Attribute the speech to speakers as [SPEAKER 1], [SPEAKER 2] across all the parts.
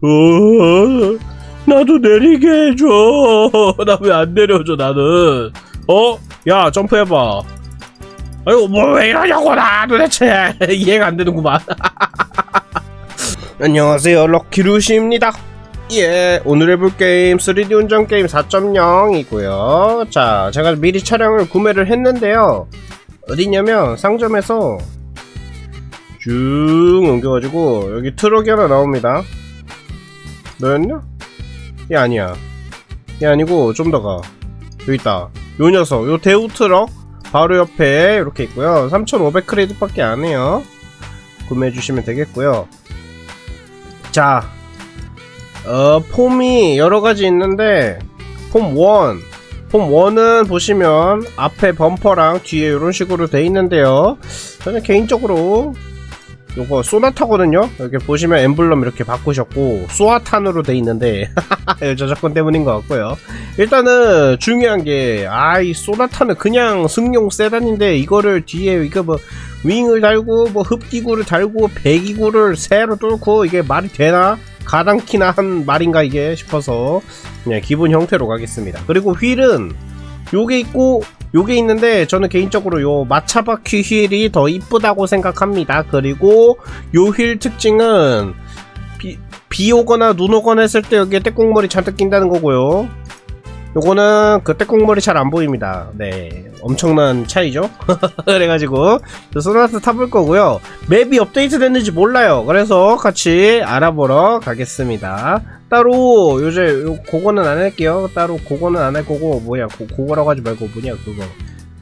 [SPEAKER 1] 어, 나도 내리게 해줘. 나 왜 안 내려줘, 나는. 어? 야, 점프해봐. 아이고, 뭐, 왜 이러냐고, 나 도대체. 이해가 안 되는구만. 안녕하세요, 럭키루시입니다. 예, 오늘 해볼 게임 3D 운전 게임 4.0이고요. 자, 제가 미리 차량을 구매를 했는데요. 어디냐면 상점에서 쭉 옮겨가지고 여기 트럭이 하나 나옵니다. 너였냐? 얘 아니야. 얘 아니고 좀 더 가. 여기 있다. 요 녀석, 요 대우 트럭 바로 옆에 이렇게 있고요. 3,500 크레딧밖에 안 해요. 구매해 주시면 되겠고요. 자, 어, 폼이 여러 가지 있는데 폼 1, 폼 1은 보시면 앞에 범퍼랑 뒤에 이런 식으로 돼 있는데요. 저는 개인적으로 요거 소나타거든요. 여기 보시면 엠블럼 이렇게 바꾸셨고 소아탄으로 돼 있는데 저작권 때문인 것 같고요. 일단은 중요한 게 아이 소나타는 그냥 승용 세단인데 이거를 뒤에 이거 뭐 윙을 달고 뭐 흡기구를 달고 배기구를 새로 뚫고 이게 말이 되나? 가당키나 한 말인가 이게 싶어서 그냥 기본 형태로 가겠습니다. 그리고 휠은 요게 있고 요게 있는데 저는 개인적으로 요 마차바퀴 휠이 더 이쁘다고 생각합니다. 그리고 요 휠 특징은 비, 비 오거나 눈 오거나 했을 때 여기에 떼국머리 잔뜩 낀다는 거고요. 요거는 그 떼국머리 잘안 보입니다. 네, 엄청난 차이죠. 그래가지고 저 소나타 타볼 거고요. 맵이 업데이트 됐는지 몰라요. 그래서 같이 알아보러 가겠습니다. 따로 요새 요 그거는 안 할게요. 따로 그거는 안 할 거고 뭐야 고, 그거라고 하지 말고 뭐냐 그거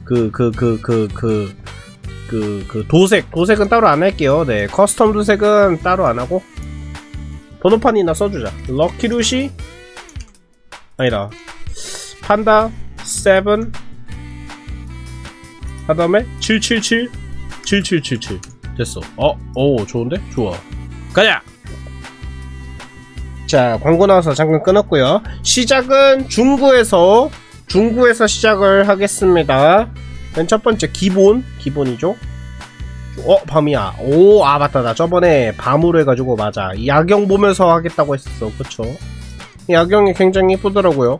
[SPEAKER 1] 그 그 그 그 그 그 그 도색 도색은 따로 안 할게요. 네 커스텀 도색은 따로 안 하고 번호판이나 써주자. 럭키 루시 아니다 판다 7 그다음에 777 7777 됐어. 어, 오 좋은데? 좋아. 가자. 자, 광고 나와서 잠깐 끊었고요. 시작은 중구에서 중구에서 시작을 하겠습니다. 맨 첫 번째 기본 기본이죠. 어, 밤이야. 오, 아 맞다. 나 저번에 밤으로 해가지고 맞아. 이 야경 보면서 하겠다고 했었어. 그쵸? 이 야경이 굉장히 이쁘더라고요.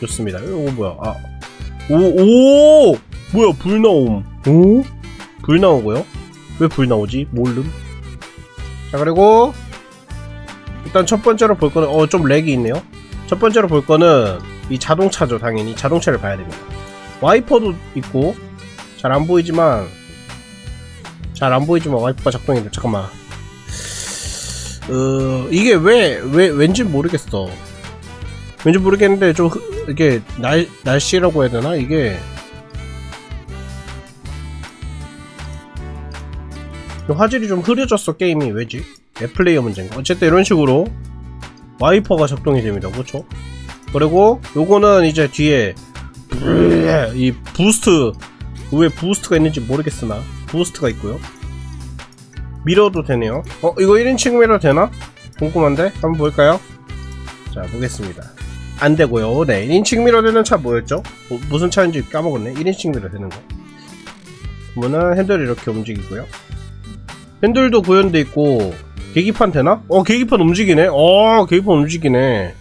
[SPEAKER 1] 좋습니다. 이거 뭐야? 아, 오, 오, 뭐야? 불 나옴. 오? 불 나오고요? 왜 불 나오지? 모름. 자, 그리고 일단 첫 번째로 볼 거는 어 좀 렉이 있네요. 첫 번째로 볼 거는 이 자동차죠, 당연히 자동차를 봐야 됩니다. 와이퍼도 있고 잘 안 보이지만 잘 안 보이지만 와이퍼가 작동이 돼. 잠깐만. 어 이게 왜 왜 왠지 모르겠어. 왠지 모르겠는데 좀 흐- 이게 날 날씨라고 해야 되나 이게 화질이 좀 흐려졌어 게임이 왜지? 앱플레이어 문제인가? 어쨌든 이런 식으로 와이퍼가 작동이 됩니다. 그렇죠? 그리고 요거는 이제 뒤에 이 부스트 왜 부스트가 있는지 모르겠으나 부스트가 있고요. 미러도 되네요. 어 이거 1인칭 미러 되나? 궁금한데 한번 볼까요? 자 보겠습니다. 안 되고요. 네 1인칭 미러 되는 차 뭐였죠? 뭐, 무슨 차인지 까먹었네. 1인칭 미러 되는 거. 그러면은 핸들이 이렇게 움직이고요. 핸들도 구현돼 있고 계기판 되나? 어 계기판 움직이네. 어 계기판 움직이네.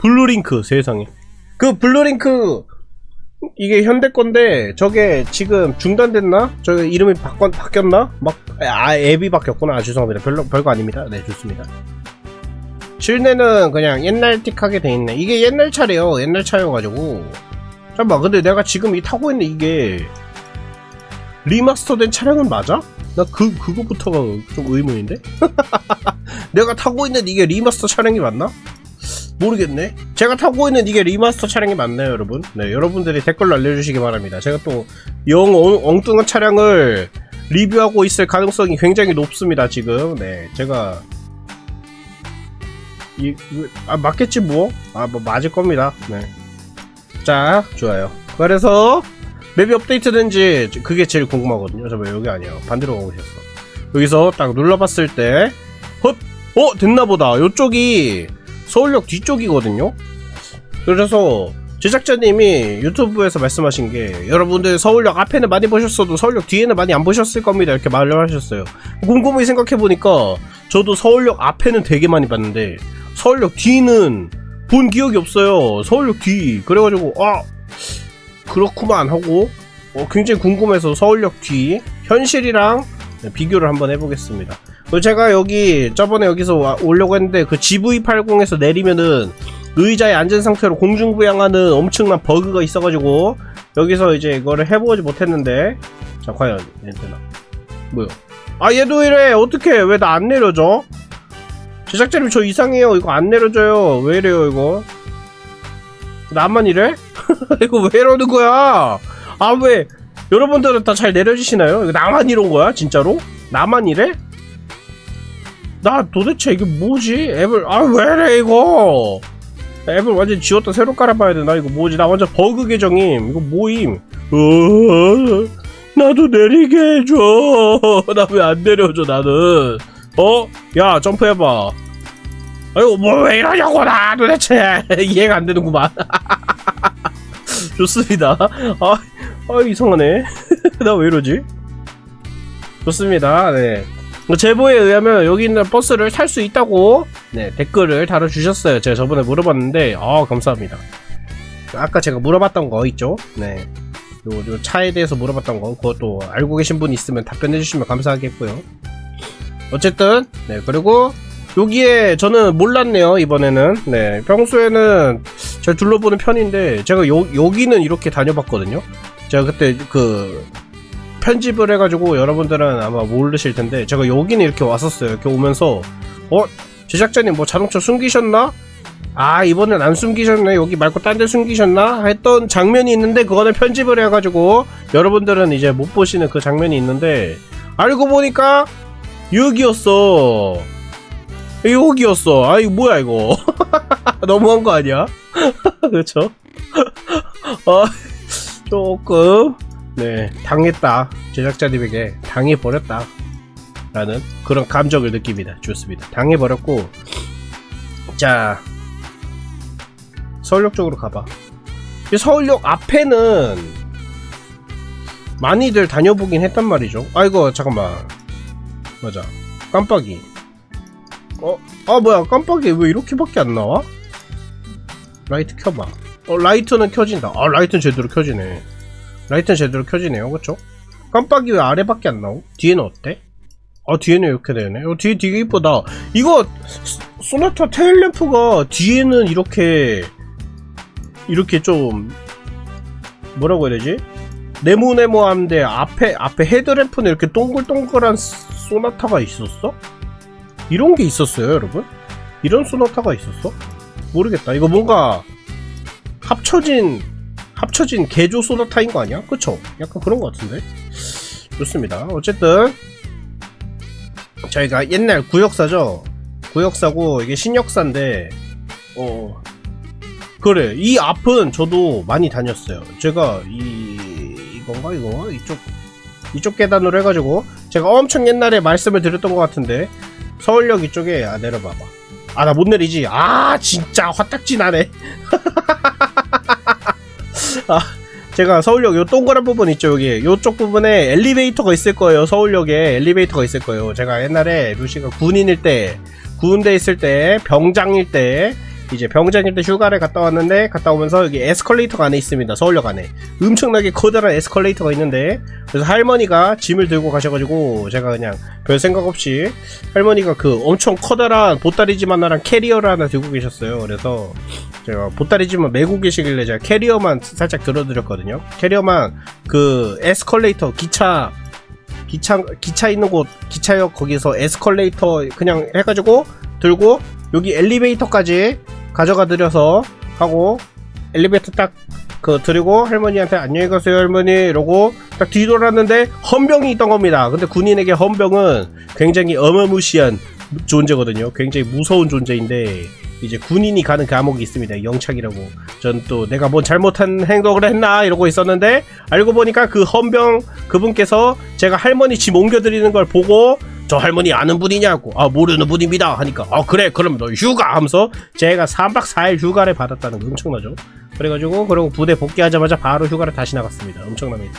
[SPEAKER 1] 블루링크 세상에. 그 블루링크 이게 현대 건데 저게 지금 중단됐나? 저게 이름이 바꿨 바뀌었나? 막 아 앱이 바뀌었구나. 아, 죄송합니다. 별로 별거 아닙니다. 네 좋습니다. 실내는 그냥 옛날 틱하게 돼 있네. 이게 옛날 차래요. 옛날 차여가지고. 잠깐만 근데 내가 지금 이 타고 있는 이게 리마스터된 차량은 맞아? 나 그 그거부터가 좀 의문인데. 내가 타고 있는 이게 리마스터 차량이 맞나? 모르겠네. 제가 타고 있는 이게 리마스터 차량이 맞나요, 여러분? 네, 여러분들이 댓글로 알려주시기 바랍니다. 제가 또 영 엉뚱한 차량을 리뷰하고 있을 가능성이 굉장히 높습니다, 지금. 네, 제가 이, 아 맞겠지 뭐? 아 뭐 맞을 겁니다. 네. 자, 좋아요. 그래서 맵이 업데이트된지 그게 제일 궁금하거든요. 잠깐 여기 아니에요. 반대로 가고 있었어. 여기서 딱 눌러봤을 때, 헛, 어 됐나보다. 요쪽이 서울역 뒤쪽이거든요. 그래서 제작자님이 유튜브에서 말씀하신 게 여러분들 서울역 앞에는 많이 보셨어도 서울역 뒤에는 많이 안 보셨을 겁니다. 이렇게 말을 하셨어요. 곰곰이 생각해 보니까 저도 서울역 앞에는 되게 많이 봤는데 서울역 뒤는 본 기억이 없어요. 서울역 뒤. 그래가지고, 아, 그렇구만 하고, 어, 굉장히 궁금해서 서울역 뒤, 현실이랑 네, 비교를 한번 해보겠습니다. 그리고 제가 여기, 저번에 여기서 와- 오려고 했는데, 그 GV80에서 내리면은, 의자에 앉은 상태로 공중부양하는 엄청난 버그가 있어가지고, 여기서 이제 이거를 해보지 못했는데, 자, 과연, 얘 되나? 뭐요? 아, 얘도 이래! 어떡해! 왜나 안 내려줘? 제작자님 저 이상해요. 이거 안 내려줘요. 왜 이래요, 이거? 나만 이래? 이거 왜 이러는 거야? 아, 왜? 여러분들은 다 잘 내려주시나요? 나만 이런 거야? 진짜로? 나만 이래? 나 도대체 이게 뭐지? 앱을, 아, 왜 이래, 이거? 앱을 완전 지웠다 새로 깔아봐야 되나? 이거 뭐지? 나 완전 버그 계정임. 이거 뭐임? 어, 나도 내리게 해줘. 나 왜 안 내려줘, 나는. 어? 야, 점프해봐. 아이고, 뭐, 왜 이러냐고, 나 도대체. 이해가 안 되는구만. 좋습니다. 아, 아 이상하네. 나 왜 이러지? 좋습니다. 네. 제보에 의하면 여기 있는 버스를 탈 수 있다고 네, 댓글을 달아주셨어요. 제가 저번에 물어봤는데, 아, 감사합니다. 아까 제가 물어봤던 거 있죠? 네. 요, 요 차에 대해서 물어봤던 거, 그것도 알고 계신 분 있으면 답변해 주시면 감사하겠고요. 어쨌든, 네, 그리고 여기에 저는 몰랐네요, 이번에는. 네, 평소에는 잘 둘러보는 편인데, 제가 요, 여기는 이렇게 다녀봤거든요. 제가 그때 그, 편집을 해가지고 여러분들은 아마 모르실 텐데, 제가 여기는 이렇게 왔었어요. 이렇게 오면서, 어? 제작자님 뭐 자동차 숨기셨나? 아, 이번엔 안 숨기셨네. 여기 말고 딴 데 숨기셨나? 했던 장면이 있는데, 그거는 편집을 해가지고, 여러분들은 이제 못 보시는 그 장면이 있는데, 알고 보니까, 여기였어. 여기였어. 아, 이거 뭐야, 이거. 너무한 거 아니야? 그쵸? 어, 조금, 네, 당했다. 제작자님에게 당해버렸다. 라는 그런 감정을 느낍니다. 좋습니다. 당해버렸고, 자, 서울역 쪽으로 가봐. 이 서울역 앞에는 많이들 다녀보긴 했단 말이죠. 아이고, 잠깐만. 맞아. 깜빡이. 어? 아 뭐야 깜빡이 왜 이렇게밖에 안 나와? 라이트 켜봐 어 라이트는 켜진다 아 라이트는 제대로 켜지네 라이트는 제대로 켜지네요 그쵸? 깜빡이 왜 아래밖에 안 나오? 뒤에는 어때? 아 뒤에는 이렇게 되네 어 뒤에 되게 이쁘다 이거 소- 소나타 테일램프가 뒤에는 이렇게 이렇게 좀 뭐라고 해야 되지? 네모네모한데 앞에 앞에 헤드램프는 이렇게 동글동글한 소나타가 있었어? 이런 게 있었어요, 여러분? 이런 소나타가 있었어? 모르겠다. 이거 뭔가 합쳐진 합쳐진 개조 소나타인 거 아니야? 그쵸? 약간 그런 거 같은데. 좋습니다. 어쨌든 저희가 옛날 구역사죠. 구역사고 이게 신역사인데 어 그래 이 앞은 저도 많이 다녔어요. 제가 이 이건가 이거 이쪽 이쪽 계단으로 해가지고 제가 엄청 옛날에 말씀을 드렸던 것 같은데 서울역 이쪽에 아 내려봐봐. 아 나 못 내리지? 아 진짜 화딱지 나네. 아 제가 서울역 요 동그란 부분 있죠 여기? 요쪽 부분에 엘리베이터가 있을 거예요 서울역에. 엘리베이터가 있을 거예요. 제가 옛날에 루시가 군인일 때 군대 있을 때 병장일 때 이제 병장일 때 휴가를 갔다 왔는데 갔다 오면서 여기 에스컬레이터가 안에 있습니다 서울역 안에 엄청나게 커다란 에스컬레이터가 있는데 그래서 할머니가 짐을 들고 가셔가지고 제가 그냥 별 생각 없이 할머니가 그 엄청 커다란 보따리지만한 캐리어를 하나 들고 계셨어요. 그래서 제가 보따리지만 메고 계시길래 제가 캐리어만 살짝 들어드렸거든요. 캐리어만 그 에스컬레이터 기차 기차 기차 있는 곳 기차역 거기서 에스컬레이터 그냥 해가지고 들고 여기 엘리베이터까지 가져가 드려서 하고 엘리베이터 딱 그 드리고 할머니한테 안녕히 가세요 할머니 이러고 딱 뒤돌았는데 헌병이 있던 겁니다. 근데 군인에게 헌병은 굉장히 어마무시한 존재거든요. 굉장히 무서운 존재인데 이제 군인이 가는 감옥이 있습니다. 영착이라고. 전 또 내가 뭔 잘못한 행동을 했나 이러고 있었는데 알고 보니까 그 헌병 그분께서 제가 할머니 짐 옮겨드리는 걸 보고 저 할머니 아는 분이냐고. 아 모르는 분입니다. 하니까 아 그래 그럼 너 휴가 하면서 제가 3박 4일 휴가를 받았다는 거 엄청나죠? 그래가지고 그리고 부대 복귀하자마자 바로 휴가를 다시 나갔습니다. 엄청납니다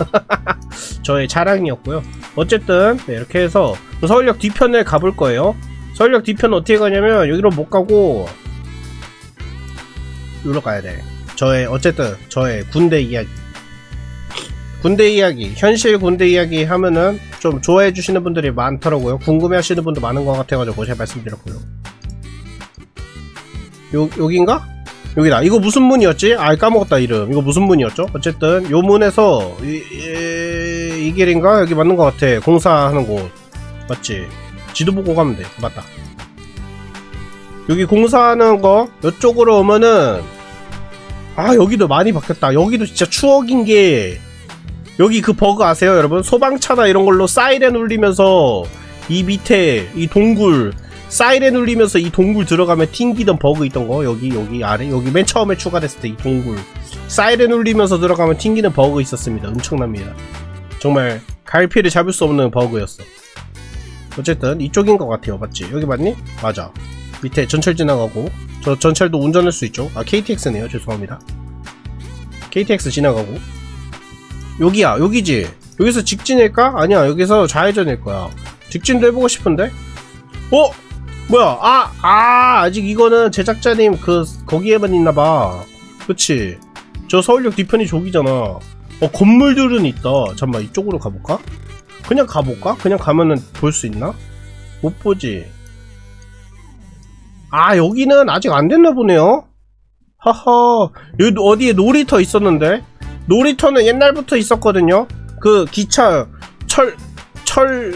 [SPEAKER 1] 저의 자랑이었고요. 어쨌든 네, 이렇게 해서 서울역 뒤편을 가볼 거예요. 서울역 뒤편 어떻게 가냐면 여기로 못 가고 여기로 가야 돼. 저의 어쨌든 저의 군대 이야기. 군대 이야기, 현실 군대 이야기 하면은 좀 좋아해 주시는 분들이 많더라고요. 궁금해 하시는 분도 많은 것 같아가지고 제가 말씀드렸고요. 요, 여긴가? 여기다. 이거 무슨 문이었지? 아, 까먹었다, 이름. 이거 무슨 문이었죠? 어쨌든, 요 문에서, 이, 이, 이 길인가? 여기 맞는 것 같아. 공사하는 곳. 맞지? 지도 보고 가면 돼. 맞다. 여기 공사하는 거, 이쪽으로 오면은, 아, 여기도 많이 바뀌었다. 여기도 진짜 추억인 게, 여기 그 버그 아세요, 여러분? 소방차나 이런 걸로 사이렌 울리면서, 이 밑에, 이 동굴, 사이렌 울리면서 이 동굴 들어가면 튕기던 버그 있던 거 여기 여기 아래 여기 맨 처음에 추가됐을 때 이 동굴. 사이렌 울리면서 들어가면 튕기는 버그 있었습니다. 엄청납니다. 정말 갈피를 잡을 수 없는 버그였어. 어쨌든 이쪽인 것 같아요 맞지? 여기 맞니? 맞아. 밑에 전철 지나가고. 저 전철도 운전할 수 있죠? 아 KTX네요. 죄송합니다. KTX 지나가고 여기야 여기지 여기서 직진일까? 아니야 여기서 좌회전일 거야 직진도 해보고 싶은데 어? 뭐야? 아, 아, 아직 이거는 제작자님 그 거기에만 있나봐. 그치? 저 서울역 뒤편이 저기잖아. 어, 건물들은 있다. 잠만 이쪽으로 가볼까? 그냥 가볼까? 그냥 가면은 볼 수 있나? 못 보지. 아, 여기는 아직 안 됐나 보네요. 하하, 여기 어디에 놀이터 있었는데? 놀이터는 옛날부터 있었거든요. 그 기차 철, 철,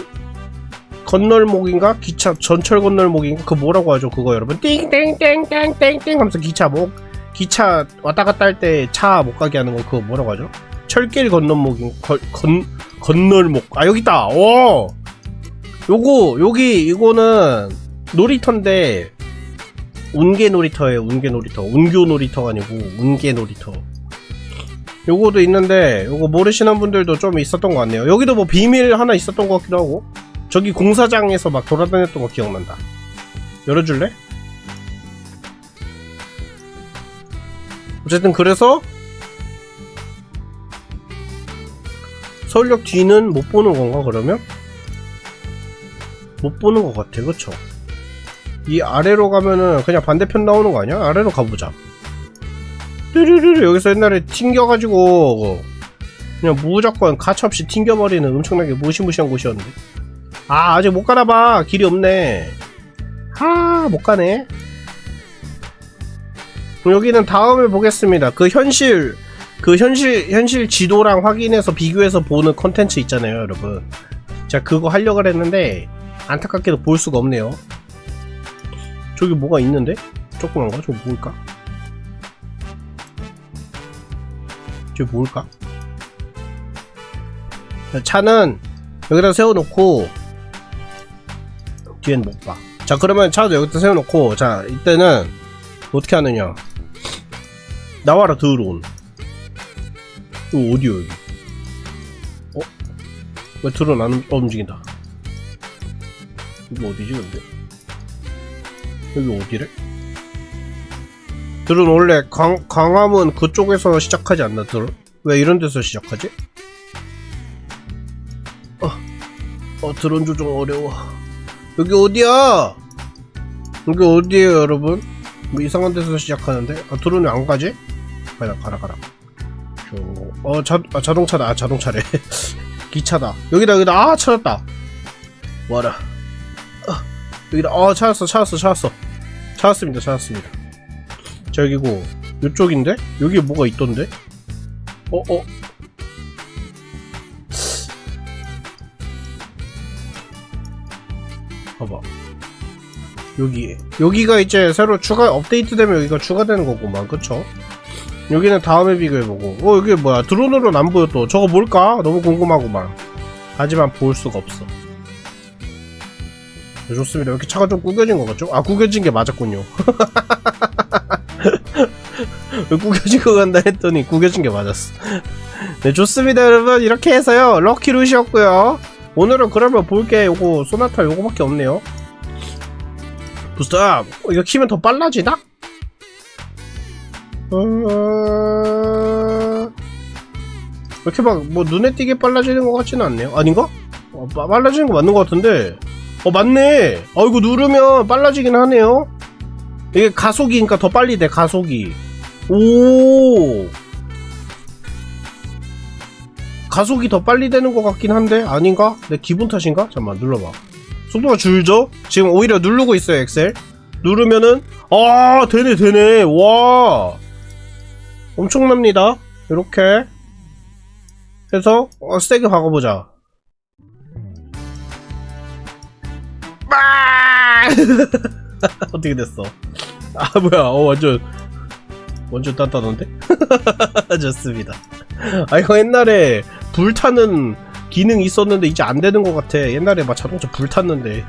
[SPEAKER 1] 건널목인가? 기차 전철 건널목인가? 그 뭐라고 하죠 그거 여러분? 띵띵띵띵띵띵 하면서 기차 목 기차 왔다 갔다 할 때 차 못 가게 하는 거 그거 뭐라고 하죠? 철길 건널목인 건, 건 건널목 아 여기 있다 오 요거 여기 이거는 놀이터인데 운계 놀이터예요 운계 놀이터 운교 놀이터가 아니고 운계 놀이터 요거도 있는데 요거 모르시는 분들도 좀 있었던 것 같네요 여기도 뭐 비밀 하나 있었던 것 같기도 하고 저기 공사장에서 막 돌아다녔던 거 기억난다. 열어줄래? 어쨌든 그래서 서울역 뒤는 못 보는 건가 그러면? 못 보는 것 같아 그쵸? 이 아래로 가면은 그냥 반대편 나오는 거 아니야? 아래로 가보자 뚜루루루 여기서 옛날에 튕겨가지고 그냥 무조건 가차없이 튕겨버리는 엄청나게 무시무시한 곳이었는데. 아 아직 못 가나봐. 길이 없네. 아 못가네. 여기는 다음에 보겠습니다. 그 현실 그 현실 현실 지도랑 확인해서 비교해서 보는 컨텐츠 있잖아요 여러분. 제가 그거 하려고 했는데 안타깝게도 볼 수가 없네요. 저기 뭐가 있는데? 조그만 거? 저거 뭘까? 저게 뭘까? 차는 여기다 세워놓고 뒤엔 못 봐. 자, 그러면 차도 여기다 세워놓고, 자, 이때는 어떻게 하느냐. 나와라, 드론. 이거 어디요, 여기? 어? 왜 드론 안 움- 어, 움직인다. 이거 어디지, 근데? 여기 어디래? 드론 원래 강, 강함은 그쪽에서 시작하지 않나, 드론? 왜 이런 데서 시작하지? 어, 어, 드론 조종 어려워. 여기 어디야? 여기 어디에요, 여러분? 뭐 이상한 데서 시작하는데? 아, 드론이 안 가지? 가라, 가라, 가라. 저, 어, 자, 아, 자동차다. 아, 자동차래. 기차다. 여기다, 여기다. 아, 찾았다. 와라. 아, 여기다. 어, 찾았어, 찾았어, 찾았어. 찾았습니다, 찾았습니다. 자, 여기고. 요쪽인데? 여기 뭐가 있던데? 어, 어, 봐봐. 여기 여기가 이제 새로 추가 업데이트되면 여기가 추가되는 거구만 그쵸? 여기는 다음에 비교해보고 어 여기 뭐야 드론으로는 안 보여 또 저거 뭘까? 너무 궁금하구만 하지만 볼 수가 없어 네, 좋습니다 이렇게 차가 좀 구겨진 것 같죠? 아 구겨진 게 맞았군요 왜것 같나 했더니 구겨진 게 맞았어. 네 좋습니다 여러분. 이렇게 해서요. 럭키 루시였고요. 오늘은 그러면 볼 게. 요거 소나타 요거밖에 없네요. 부스터 어, 이거 키면 더 빨라지나? 어... 이렇게 막 뭐 눈에 띄게 빨라지는 것 같지는 않네요. 아닌가? 어, 빠- 빨라지는 거 맞는 것 같은데. 어 맞네. 어 이거 누르면 빨라지긴 하네요. 이게 가속이니까 더 빨리 돼 가속이 오. 가속이 더 빨리 되는 것 같긴 한데 아닌가? 내 기분 탓인가? 잠깐만 눌러봐. 속도가 줄죠? 지금 오히려 누르고 있어요 엑셀. 누르면은 아 되네 되네. 와. 엄청납니다. 이렇게 해서 어, 세게 박아보자. 아! 어떻게 됐어? 아 뭐야. 어 완전 완전 단단한데? 좋습니다. 아 이거 옛날에 불타는 기능 있었는데 이제 안 되는 것 같아. 옛날에 막 자동차 불탔는데.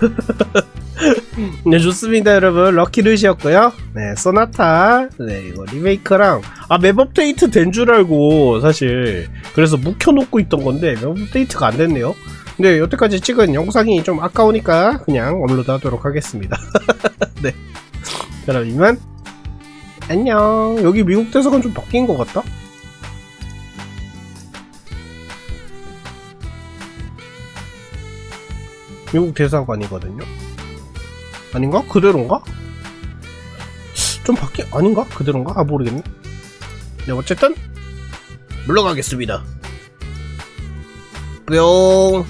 [SPEAKER 1] 네 좋습니다 여러분. 럭키루시였고요. 네 소나타. 네 이거 리메이크랑. 아 맵 업데이트 된 줄 알고 사실 그래서 묵혀놓고 있던 건데 맵 업데이트가 안 됐네요. 근데 여태까지 찍은 영상이 좀 아까우니까 그냥 업로드 하도록 하겠습니다. 네. 그럼 이만 안녕 여기 미국 대사관 좀 바뀐 것 같다 미국 대사관이거든요 아닌가? 그대로인가? 좀 바뀌 아닌가? 그대로인가? 아 모르겠네 네 어쨌든 물러가겠습니다 뿅